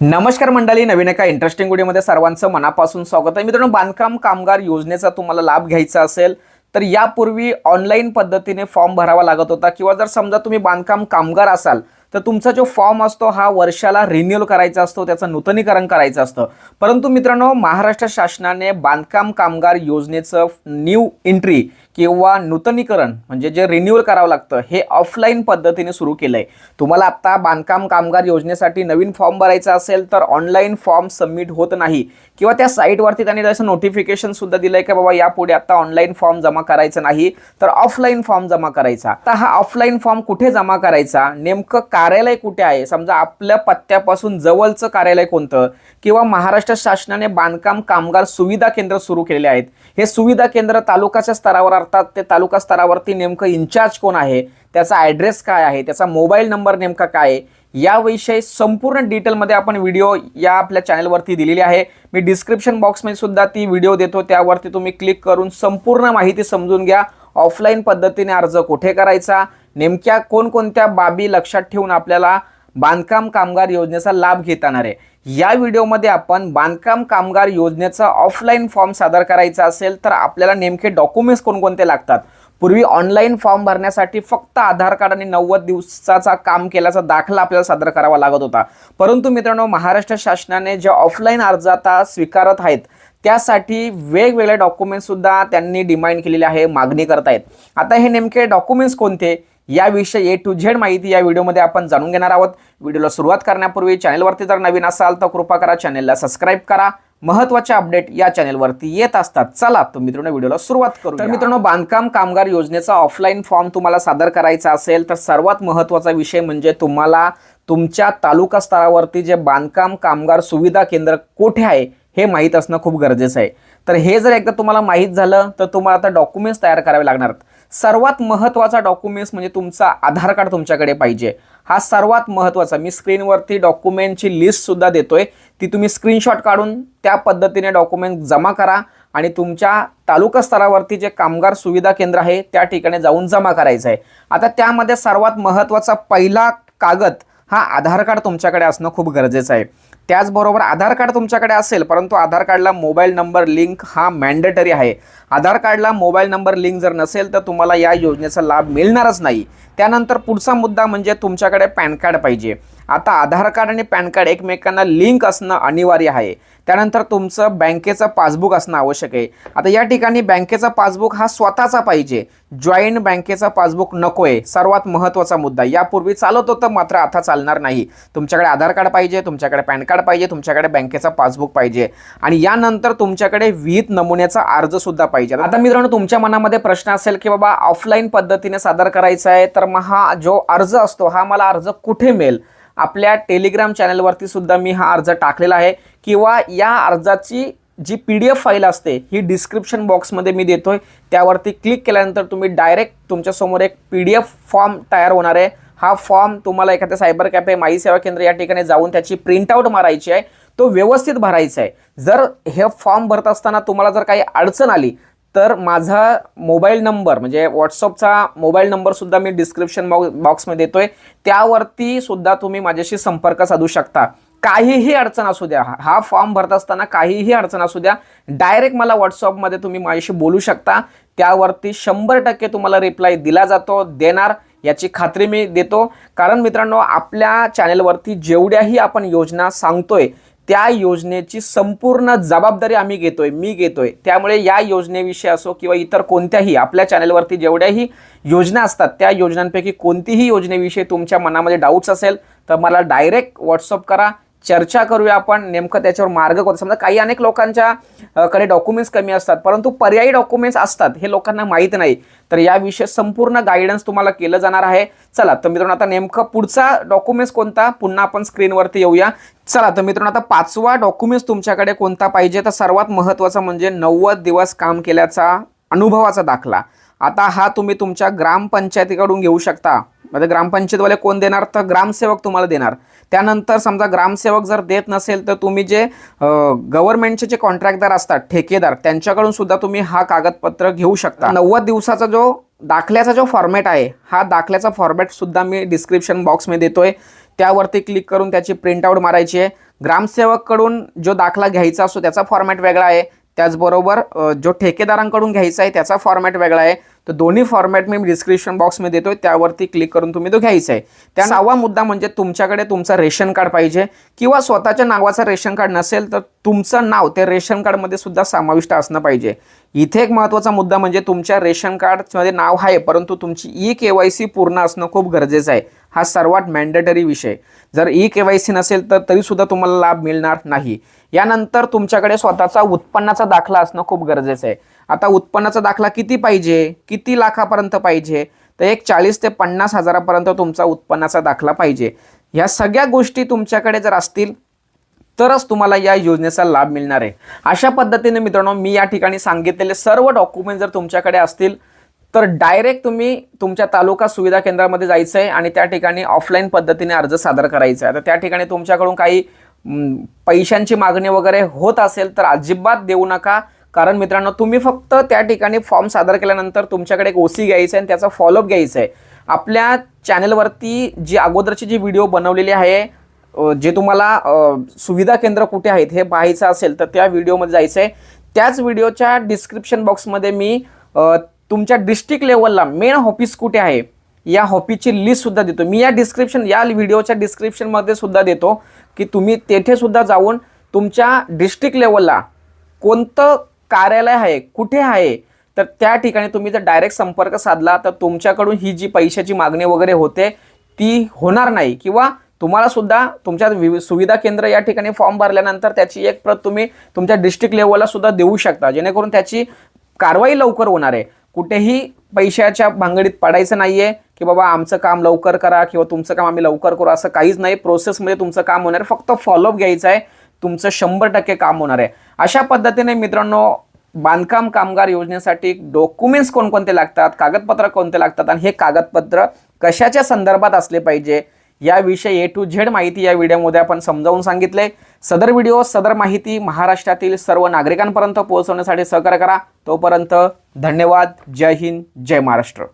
नमस्कार मंडळी नवीन एका इंटरेस्टिंग व्हिडिओमध्ये सर्वांचं मनापासून स्वागत आहे. मित्रांनो बांधकाम कामगार योजनेचा तुम्हाला लाभ घ्यायचा असेल तर यापूर्वी ऑनलाईन पद्धतीने फॉर्म भरावा लागत होता. किंवा जर समजा तुम्ही बांधकाम कामगार असाल तर तुमचा जो फॉर्म असतो हा वर्षाला रिन्युअल करायचा असतो त्याचं नूतनीकरण करायचं असतं. परंतु मित्रांनो महाराष्ट्र शासनाने बांधकाम कामगार योजनेचं न्यू एंट्री किंवा नूतनीकरण म्हणजे जे रिन्युअल करावं लागतं हे ऑफलाईन पद्धतीने सुरू केलं आहे तुम्हाला आत्ता बांधकाम कामगार योजनेसाठी नवीन फॉर्म भरायचा असेल तर ऑनलाईन फॉर्म सबमिट होत नाही. किंवा त्या साईटवरती त्यांनी त्याचं नोटिफिकेशन सुद्धा दिलं आहे की बाबा यापुढे आता ऑनलाईन फॉर्म जमा करायचं नाही तर ऑफलाईन फॉर्म जमा करायचा. आता हा ऑफलाईन फॉर्म कुठे जमा करायचा? नेमकं कार्यालय कुठे आहे? समजा आपल्या पत्त्यापासून जवळचं कार्यालय कोणतं? किंवा महाराष्ट्र शासनाने बांधकाम कामगार सुविधा केंद्र सुरू केलेले आहेत. हे सुविधा केंद्र तालुकाच्या स्तरावर अर्थात ते तालुका स्तरावरती नेमकं इन्चार्ज कोण आहे? त्याचा ॲड्रेस काय आहे? त्याचा मोबाईल नंबर नेमका काय आहे? याविषयी संपूर्ण डिटेलमध्ये आपण व्हिडिओ या आपल्या चॅनलवरती दिलेली आहे. मी डिस्क्रिप्शन बॉक्समध्ये सुद्धा ती व्हिडिओ देतो. त्यावरती तुम्ही क्लिक करून संपूर्ण माहिती समजून घ्या. ऑफलाईन पद्धतीने अर्ज कुठे करायचा? नेमक्या कोणकोणत्या बाबी लक्षात ठेवून आपल्याला बांधकाम कामगार योजनेचा लाभ घेता आहे? या व्हिडिओमध्ये आपण बांधकाम कामगार योजनेचा ऑफलाईन फॉर्म सादर करायचा असेल तर आपल्याला नेमके डॉक्युमेंट्स कोणकोणते लागतात? पूर्वी ऑनलाईन फॉर्म भरण्यासाठी फक्त आधार कार्ड आणि नव्वद दिवसाचा काम केल्याचा दाखला आपल्याला सादर करावा लागत होता. परंतु मित्रांनो महाराष्ट्र शासनाने जे ऑफलाईन अर्ज आता स्वीकारत आहेत त्यासाठी वेगवेगळे डॉक्युमेंट्स सुद्धा त्यांनी डिमांड केलेले आहे मागणी करतायत. आता हे नेमके डॉक्युमेंट्स कोणते? याविषयी ए टू झेड माहिती या व्हिडिओमध्ये आपण जाणून घेणार आहोत. व्हिडिओला सुरुवात करण्यापूर्वी चॅनलवरती जर नवीन असाल तर कृपा करा चॅनलला सबस्क्राईब करा. महत्त्वाचे अपडेट या चॅनलवरती येत असतात. चला तर मित्रांनो व्हिडिओला सुरुवात करू तर मित्रांनो बांधकाम कामगार योजनेचा ऑफलाईन फॉर्म तुम्हाला सादर करायचा असेल तर सर्वात महत्त्वाचा विषय म्हणजे तुम्हाला तुमच्या तालुका स्तरावरती जे बांधकाम कामगार सुविधा केंद्र कुठे आहे? हे माहीत असणं खूप गरजेचं आहे. तर हे जर एकदा तुम्हाला माहीत झालं तर तुम्हाला आता डॉक्युमेंट्स तयार करावे लागणार. सर्वात महत्त्वाचा डॉक्युमेंट्स म्हणजे तुमचा आधार कार्ड तुमच्याकडे पाहिजे. हा सर्वात महत्त्वाचा मी स्क्रीनवरती डॉक्युमेंटची लिस्ट सुद्धा देतोय. ती तुम्ही स्क्रीनशॉट काढून त्या पद्धतीने डॉक्युमेंट जमा करा आणि तुमच्या तालुका स्तरावरती जे कामगार सुविधा केंद्र आहे त्या ठिकाणी जाऊन जमा करायचं आहे. आता त्यामध्ये सर्वात महत्त्वाचा पहिला कागद हा आधार कार्ड तुमच्याकडे असणं खूप गरजेचं आहे. त्याचबरोबर आधार कार्ड तुमच्याकडे असेल परंतु आधार कार्डला मोबाईल नंबर लिंक हा मॅन्डेटरी आहे. आधार कार्डला मोबाईल नंबर लिंक जर नसेल तर तुम्हाला या योजनेचा लाभ मिळणारच नाही. त्यानंतर पुढचा मुद्दा म्हणजे तुमच्याकडे पॅन कार्ड पाहिजे. आता आधार कार्ड आणि पॅन कार्ड एकमेकांना लिंक असणं अनिवार्य आहे. त्यानंतर तुमचं बँकेचं पासबुक असणं आवश्यक आहे. आता या ठिकाणी बँकेचा पासबुक हा स्वतःचा पाहिजे. जॉईंट बँकेचा पासबुक नको आहे सर्वात महत्त्वाचा मुद्दा. यापूर्वी चालत होतं मात्र आता चालणार नाही. तुमच्याकडे आधार कार्ड पाहिजे तुमच्याकडे पॅन कार्ड पाहिजे तुमच्याकडे बँकेचा पासबुक पाहिजे. आणि यानंतर तुमच्याकडे विहित नमुन्याचा अर्ज सुद्धा पाहिजे. आता मित्रांनो तुमच्या मनामध्ये प्रश्न असेल की बाबा ऑफलाईन पद्धतीने सादर करायचा आहे तर मग हा जो अर्ज असतो हा मला अर्ज कुठे मिळेल? आपल्या टेलिग्राम चॅनलवरती सुद्धा मी हा अर्ज टाकलेला आहे. किंवा या अर्जाची जी पी डी एफ फाईल असते ही डिस्क्रिप्शन बॉक्समध्ये मी देतोय. त्यावरती क्लिक केल्यानंतर तुम्ही डायरेक्ट तुमच्यासमोर एक पी डी एफ फॉर्म तयार होणार आहे. हा फॉर्म तुम्हाला एखाद्या सायबर कॅफे माई सेवा केंद्र या ठिकाणी जाऊन त्याची प्रिंटआउट मारायची आहे. तो व्यवस्थित भरायचा आहे. जर हे फॉर्म भरत असताना तुम्हाला जर काही अडचण आली तर माझा मोबाईल नंबर म्हणजे व्हॉट्सअपचा मोबाईल नंबरसुद्धा मी डिस्क्रिप्शन बॉक्स बॉक्समध्ये देतो त्यावरती सुद्धा तुम्ही माझ्याशी संपर्क साधू शकता. काहीही अडचण असू द्या हा फॉर्म भरत असताना काहीही अडचण असू द्या डायरेक्ट मला व्हॉट्सअपमध्ये तुम्ही माझ्याशी बोलू शकता. त्यावरती शंभर टक्के तुम्हाला रिप्लाय दिला जातो देणार याची खात्री मी देतो. कारण मित्रांनो आपल्या चॅनलवरती जेवढ्याही आपण योजना सांगतोय त्या योजनेची संपूर्ण जबाबदारी आम्ही घेतोय मी घेतोय. त्यामुळे या योजनेविषयी असो किंवा इतर कोणत्याही आपल्या चॅनलवरती जेवढ्याही योजना असतात त्या योजनांपैकी कोणतीही योजनेविषयी तुमच्या मनामध्ये डाऊट्स असेल तर मला डायरेक्ट व्हॉट्सअप करा. चर्चा करूया आपण. नेमकं त्याच्यावर मार्ग कोणता? समजा काही अनेक लोकांच्या कडे डॉक्युमेंट्स कमी असतात परंतु पर्यायी डॉक्युमेंट्स असतात हे लोकांना माहीत नाही. तर याविषयी संपूर्ण गायडन्स तुम्हाला केलं जाणार आहे. चला तर मित्रांनो आता नेमकं पुढचा डॉक्युमेंट्स कोणता? पुन्हा आपण स्क्रीनवरती येऊया. चला तर मित्रांनो आता पाचवा डॉक्युमेंट्स तुमच्याकडे कोणता पाहिजे? तर सर्वात महत्त्वाचा म्हणजे नव्वद दिवस काम केल्याचा अनुभवाचा दाखला. आता हा तुम्ही तुमच्या ग्रामपंचायतीकडून घेऊ शकता. म्हणजे ग्रामपंचायतवाले कोण देणार तर ग्रामसेवक तुम्हाला देणार. त्यानंतर समजा ग्रामसेवक जर देत नसेल तर तुम्ही जे गव्हर्नमेंटचे जे कॉन्ट्रॅक्टदार असतात ठेकेदार त्यांच्याकडून सुद्धा तुम्ही हा कागदपत्र घेऊ शकता. नव्वद दिवसाचा जो दाखल्याचा जो फॉर्मॅट आहे हा दाखल्याचा फॉर्मॅटसुद्धा मी डिस्क्रिप्शन बॉक्समध्ये देतोय. त्यावरती क्लिक करून त्याची प्रिंटआउट मारायची आहे. ग्रामसेवककडून जो दाखला घ्यायचा असतो त्याचा फॉर्मॅट वेगळा आहे. त्याचबरोबर जो ठेकेदारांकडून घ्यायचा आहे त्याचा फॉर्मॅट वेगळा आहे. तर दोन्ही फॉर्मॅट मी डिस्क्रिप्शन बॉक्समध्ये देतोय. त्यावरती क्लिक करून तुम्ही तो घ्यायचा आहे त्या सहावा मुद्दा म्हणजे तुमच्याकडे तुमचं रेशन कार्ड पाहिजे किंवा स्वतःच्या नावाचं रेशन कार्ड नसेल तर तुमचं नाव ते रेशन कार्डमध्ये सुद्धा समाविष्ट असणं पाहिजे. इथे एक महत्त्वाचा मुद्दा म्हणजे तुमच्या रेशन कार्डमध्ये नाव आहे परंतु तुमची ई के वाय सी पूर्ण असणं खूप गरजेचं आहे हा सर्वात मॅन्डेटरी विषय. जर ई के वाय सी नसेल तर तरीसुद्धा तुम्हाला लाभ मिळणार नाही. यानंतर तुमच्याकडे स्वतःचा उत्पन्नाचा दाखला असणं खूप गरजेचं आहे आता उत्पन्नाचा दाखला किती पाहिजे? किती लाखापर्यंत पाहिजे? तर एक चाळीस ते पन्नास हजारापर्यंत तुमचा उत्पन्नाचा दाखला पाहिजे. ह्या सगळ्या गोष्टी तुमच्याकडे जर असतील तरच तुम्हाला या योजनेचा लाभ मिळणार आहे. अशा पद्धतीने मित्रांनो मी या ठिकाणी सांगितलेले सर्व डॉक्युमेंट जर तुमच्याकडे असतील तर डायरेक्ट तुम्ही तुमच्या तालुका सुविधा केंद्रामध्ये जायचं आहे आणि त्या ठिकाणी ऑफलाईन पद्धतीने अर्ज सादर करायचा आहे. तर त्या ठिकाणी तुमच्याकडून काही पैशांची मागणी वगैरे होत असेल तर अजिबात देऊ नका. कारण मित्रांनो तुम्ही फक्त त्या ठिकाणी फॉर्म सादर केल्यानंतर तुमच्याकडे एक ओसी घ्यायचं आहे आणि त्याचा फॉलोअप घ्यायचा आहे आपल्या चॅनलवरती जी अगोदरची जी व्हिडिओ बनवलेली आहे जे तुम्हाला सुविधा केंद्र कुठे आहेत हे पाहायचं असेल तर त्या व्हिडिओमध्ये जायचं आहे त्याच व्हिडिओच्या डिस्क्रिप्शन बॉक्समध्ये मी तुमच्या डिस्ट्रिक्ट लेवलला मेन ऑफिस कुठे आहे या हॉपीची लिस्ट सुद्धा देतो. मी या डिस्क्रिप्शन या व्हिडिओच्या डिस्क्रिप्शनमध्ये सुद्धा देतो की तुम्ही तेथे सुद्धा जाऊन तुमच्या डिस्ट्रिक्ट लेवलला कोणतं कार्यालय आहे कुठे आहे तर त्या ठिकाणी तुम्ही जर डायरेक्ट संपर्क साधला तर तुमच्याकडून ही जी पैशाची मागणी वगैरे होते ती होणार नाही. किंवा तुम्हाला सुद्धा तुमच्या सुविधा केंद्र या ठिकाणी फॉर्म भरल्यानंतर त्याची एक प्रत तुम्ही तुमच्या डिस्ट्रिक्ट लेवलला सुद्धा देऊ शकता. जेणेकरून त्याची कारवाई लवकर होणार आहे. कुठेही पैशाच्या भांगडीत पडायचं नाही आहे की बाबा आमचं काम लवकर करा किंवा तुमचं काम आम्ही लवकर करू असं काहीच नाही. प्रोसेसमध्ये तुमचं काम होणार फक्त फॉलोअप घ्यायचं आहे. तुमचं शंभर टक्के काम होणार आहे. अशा पद्धतीने मित्रांनो बांधकाम कामगार योजनेसाठी डॉक्युमेंट्स कोणकोणते लागतात कागदपत्र कोणते लागतात आणि हे कागदपत्र कशाच्या संदर्भात असले पाहिजे याविषयी ए टू झेड माहिती या व्हिडिओमध्ये आपण समजावून सांगितले. सदर व्हिडिओ सदर माहिती महाराष्ट्रातील सर्व नागरिकांपर्यंत पोहोचवण्यासाठी सहकार्य करा. तोपर्यंत धन्यवाद. जय हिंद जय महाराष्ट्र.